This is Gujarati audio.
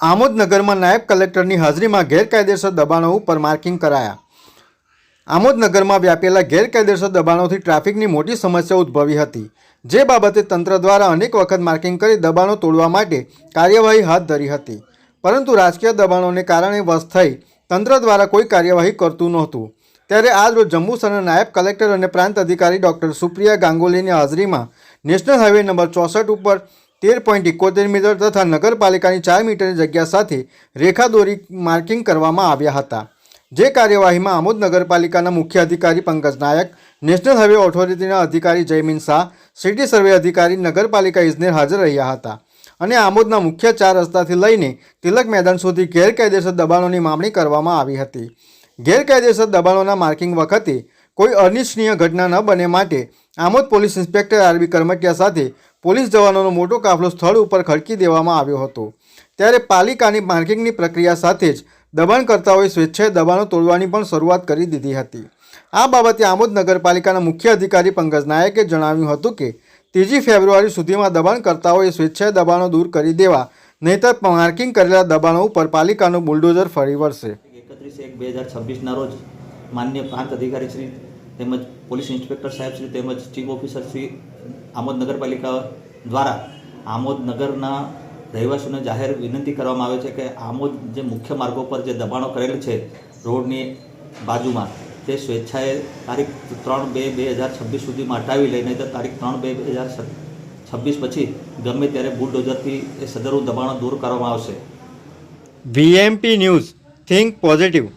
આમોદનગરમાં નાયબ કલેક્ટરની હાજરીમાં ગેરકાયદેસર દબાણો ઉપર માર્કિંગ કરાયા. આમોદનગરમાં વ્યાપેલા ગેરકાયદેસર દબાણોથી ટ્રાફિકની મોટી સમસ્યા ઉદ્ભવી હતી. જે બાબતે તંત્ર દ્વારા અનેક વખત માર્કિંગ કરી દબાણો તોડવા માટે કાર્યવાહી હાથ ધરી હતી. પરંતુ રાજકીય દબાણોને કારણે વશ થઈ તંત્ર દ્વારા કોઈ કાર્યવાહી કરતું નહોતું. ત્યારે આજ રોજ જંબુસરના નાયબ કલેક્ટર અને પ્રાંત અધિકારી ડૉક્ટર સુપ્રિયા ગાંગુલીની હાજરીમાં નેશનલ હાઈવે નંબર ચોસઠ ઉપર તેર પોઈન્ટ એકોતેર મીટર તથા નગરપાલિકાની ચાર મીટરની જગ્યા સાથે રેખા દોરી માર્કિંગ કરવામાં આવ્યા હતા. જે કાર્યવાહીમાં આમોદ નગરપાલિકાના મુખ્ય અધિકારી પંકજ નાયક, નેશનલ હાઈવે ઓથોરિટીના અધિકારી જયમીન શાહ, સિટી સર્વે અધિકારી નગરપાલિકા ઇજનેર હાજર રહ્યા હતા અને આમોદના મુખ્ય ચાર રસ્તાથી લઈને તિલક મેદાન સુધી ગેરકાયદેસર દબાણોની માગણી કરવામાં આવી હતી. ગેરકાયદેસર દબાણોના માર્કિંગ વખતે કોઈ અનિચ્છનીય ઘટના ન બને માટે Amod police inspector R B Karamtiya સાથે પોલીસ જવાનોનો મોટો કાફલો સ્થળ ઉપર ખડકી દેવામાં આવ્યો હતો. ત્યારે પાલિકાની માર્કિંગની પ્રક્રિયા સાથે જ દબાણકર્તાઓએ સ્વેચ્છાએ દબાણો તોડવાની પણ શરૂઆત કરી દીધી હતી. આ બાબતે આમોદ નગરપાલિકાના મુખ્ય અધિકારી પંકજ નાયકે જણાવ્યું હતું કે, ત્રીજી ફેબ્રુઆરી સુધીમાં દબાણકર્તાઓએ સ્વેચ્છાએ દબાણો દૂર કરી દેવા, નહીતર માર્કિંગ કરેલા દબાણો ઉપર પાલિકાનું બુલડોઝર ફરી વળશે. એકત્રીસ એક બે હજાર છવ્વીસના રોજ માન્ય પ્રાંત અધિકારી શ્રી તેમજ પોલીસ ઇન્સ્પેક્ટર સાહેબ શ્રી તેમજ ચીફ ઓફિસર શ્રી આમોદ નગરપાલિકા દ્વારા આમોદ નગરના રહેવાસીઓને જાહેર વિનંતી કરવામાં આવે છે કે આમોદ જે મુખ્ય માર્ગો પર જે દબાણો કરેલ છે રોડની બાજુમાં, તે સ્વેચ્છાએ તારીખ ત્રણ બે બે હજાર છવ્વીસ સુધીમાં હટાવી લઈને તો તારીખ ત્રણ બે બે હજાર છવ્વીસ પછી ગમે ત્યારે બુલડોઝરથી એ સદરુ દબાણો દૂર કરવામાં આવશે. VMP news, think positive.